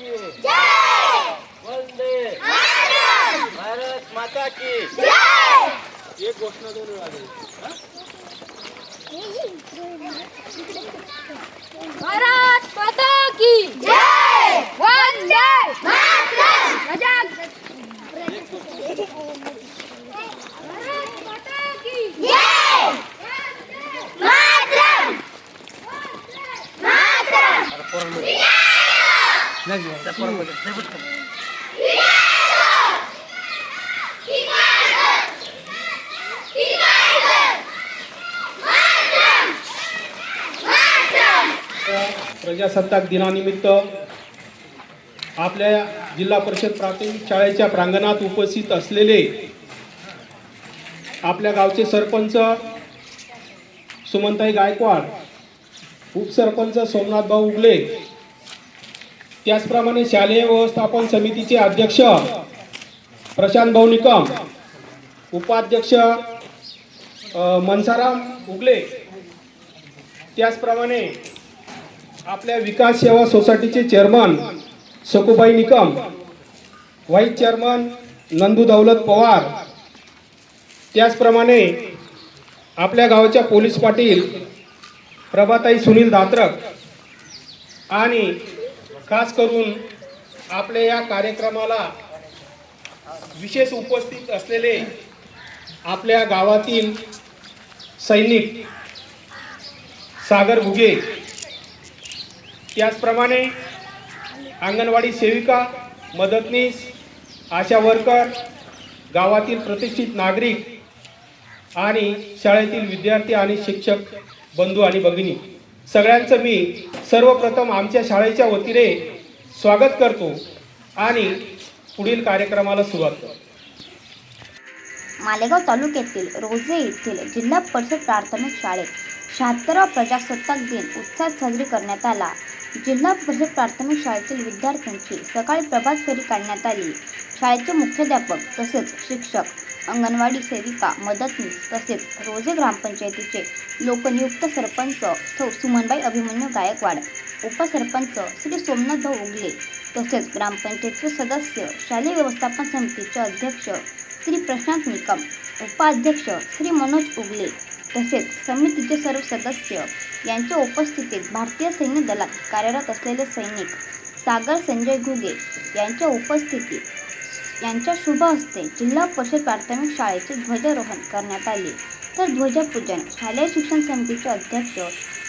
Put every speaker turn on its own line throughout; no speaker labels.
की। वंदे। भारत! माता की। एक घोषणा दोन वेळा. हा?
भारत माता की। जय वंदे मातरम भारत माता की जय मातरम मातरम
प्रजासत्ताक दिनानिमित्त आपल्या जिल्हा परिषद प्राथमिक शाळेच्या प्रांगणात उपस्थित असलेले आपल्या गावचे सरपंच सुमनताई गायकवाड उपसरपंच सोमनाथ भाऊ उगले त्याचप्रमाणे शालेय व्यवस्थापन समितीचे अध्यक्ष प्रशांत भाऊ निकम उपाध्यक्ष मनसाराम उगले त्याचप्रमाणे आपल्या विकास सेवा सोसायटीचे chairman Sakubai Nikam vice chairman Nandu Daulat Pawar त्याचप्रमाणे आपल्या गावाच्या पोलीस पाटील प्रभाताई सुनील धात्रक आणि खास करून आपल्या या कार्यक्रमाला विशेष उपस्थित असलेले आपल्या गावातील सैनिक सागर भुगे त्याचप्रमाणे अंगणवाडी सेविका मदतनीस आशा वर्कर गावातील प्रतिष्ठित नागरिक आणि शाळेतील विद्यार्थी आणि शिक्षक बंधू आणि भगिनी. सगळ्यांचं मी सर्वप्रथम आमच्या शाळेच्या वतीने स्वागत करतो आणि पुढील कार्यक्रमाला सुरुवात करतो.
मालेगाव तालुक्यातील रोजे येथील जिल्हा परिषद प्राथमिक शाळेत शहात्तरावा प्रजासत्ताक दिन उत्साहात साजरी करण्यात आला. जिल्हा परिषद प्राथमिक शाळेतील विद्यार्थ्यांची सकाळी प्रभात फेरी काढण्यात आली. शाळेचे मुख्याध्यापक तसेच शिक्षक अंगणवाडी सेविका मदतनीस तसेच रोजे ग्रामपंचायतीचे लोकनियुक्त सरपंच सौ सुमनबाई अभिमन्यू गायकवाड उपसरपंच श्री सोमनाथ भाऊ उगले तसेच ग्रामपंचायतीचे सदस्य शालेय व्यवस्थापन समितीचे अध्यक्ष श्री प्रशांत निकम उपाध्यक्ष श्री मनोज उगले तसेच समितीचे सर्व सदस्य यांच्या उपस्थितीत भारतीय सैन्य दलात कार्यरत असलेले सैनिक सागर संजय घुगे यांच्या उपस्थितीत यांच्या शुभ हस्ते जिल्हा परिषद प्राथमिक शाळेचे ध्वजारोहण करण्यात आले. तर ध्वजपूजन शालेय शिक्षण समितीचे अध्यक्ष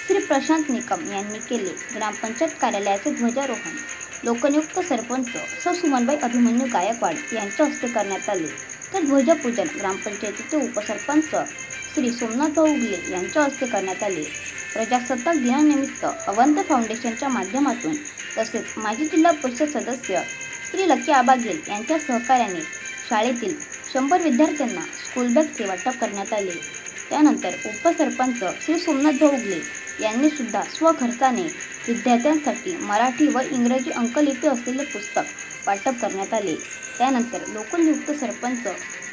श्री प्रशांत निकम यांनी केले. ग्रामपंचायत कार्यालयाचे ध्वजारोहण. लोकनियुक्त सरपंच सौ सुमनबाई अभिमन्यू गायकवाड यांच्या हस्ते करण्यात आले. तर ध्वजपूजन ग्रामपंचायतीचे उपसरपंच श्री सोमनाथ उगले यांच्या हस्ते करण्यात आले. प्रजासत्ताक दिनानिमित्त अवंत फाउंडेशनच्या माध्यमातून तसेच माजी जिल्हा परिषद सदस्य श्री लकी आबागेल यांच्या सहकार्याने शाळेतील शंभर विद्यार्थ्यांना स्कूल बॅगचे वाटप करण्यात आले. त्यानंतर उपसरपंच श्री सोमनाथ भाऊ यांनी सुद्धा स्वखर्चाने विद्यार्थ्यांसाठी मराठी व इंग्रजी अंकलिपी असलेले पुस्तक वाटप करण्यात आले. त्यानंतर लोकनियुक्त सरपंच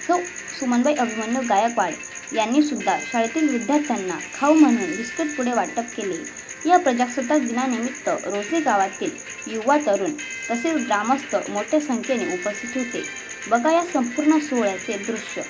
सौ सुमनबाई अभिमन्यू गायकवाड यांनी सुद्धा शाळेतील विद्यार्थ्यांना खाऊ म्हणून बिस्किट पुढे वाटप केले. या प्रजासत्ताक दिनानिमित्त रोजी गावातील युवा तरुण तसेच ग्रामस्थ मोठ्या संख्येने उपस्थित होते. बघा या संपूर्ण सोहळ्याचे दृश्य.